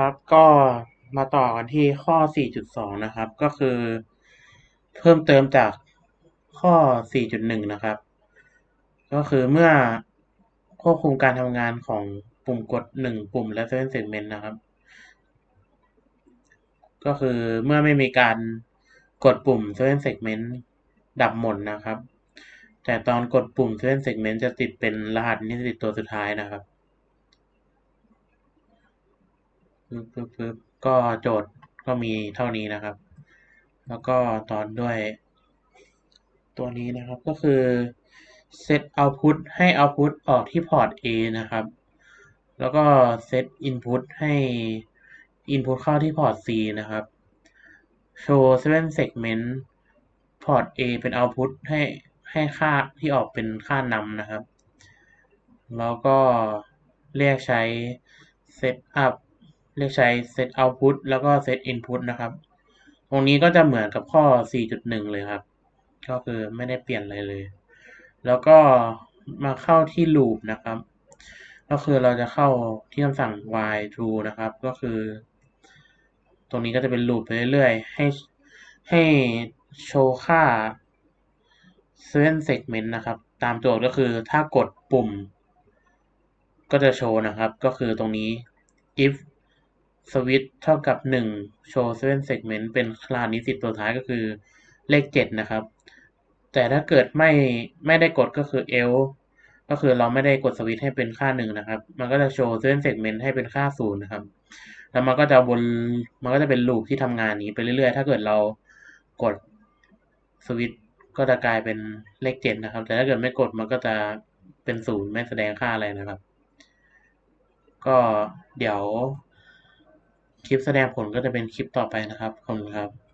ครับก็มาต่อกันที่ข้อ 4.2 นะครับ ก็คือ เพิ่มเติมจากข้อ 4.1 นะครับ ก็คือเมื่อควบคุมการทำงานของปุ่มกด 1 ปุ่มและ7 segment นะครับ ก็คือเมื่อไม่มีการกดปุ่ม7 segment ดับหมดนะครับ แต่ตอนกดปุ่ม7 segment จะติดเป็นรหัสนิสิตตัวสุดท้ายนะครับ ปึ๊บปึ๊บปึ๊บก็โจทย์ก็มีเท่านี้นะครับ แล้วก็ตอนด้วย ตัวนี้นะครับก็คือ set output ให้ output ออกที่พอร์ต A นะครับ แล้วก็ set input ให้ input เข้าที่พอร์ต C นะครับ show 7 segment พอร์ต A เป็น output ให้ให้ค่าที่ออกเป็นค่านำนะครับ แล้วก็เรียกใช้ set up เรียกใช้ set output แล้วก็ set input นะครับ ตรงนี้ก็จะเหมือนกับข้อ 4.1 เลยครับ ก็คือไม่ได้เปลี่ยนอะไรเลย แล้วก็มาเข้าที่ loop นะครับ ก็คือเราจะเข้าที่คำสั่ง while true นะครับ ก็คือ ตรงนี้ก็จะเป็น loop ไปเรื่อยๆ ให้ให้โชว์ค่า7 segment นะครับ ตามโจทย์ก็คือถ้ากดปุ่ม ก็จะโชว์นะครับ ก็คือตรงนี้ if switch เท่ากับ1 show 7 segment เป็นคลานิสิตตัวท้ายก็คือเลข7นะครับ แต่ถ้าเกิดไม่ไม่ได้กดก็คือ else ก็คือเราไม่ได้กดสวิตให้เป็นค่า1นะครับ มันก็จะโชว์7 segment ให้เป็นค่า0นะครับ แล้วมันก็จะวนมันก็จะเป็นลูปที่ทำงานนี้ไปเรื่อยๆ ถ้าเกิดเรากดสวิตก็จะกลายเป็นเลข7นะครับ แต่ถ้าเกิดไม่กดมันก็จะเป็น0ไม่แสดงค่าอะไรนะครับ ก็เดี๋ยว คลิปแสดงผลก็จะเป็นคลิปต่อไปนะครับ ขอบคุณครับ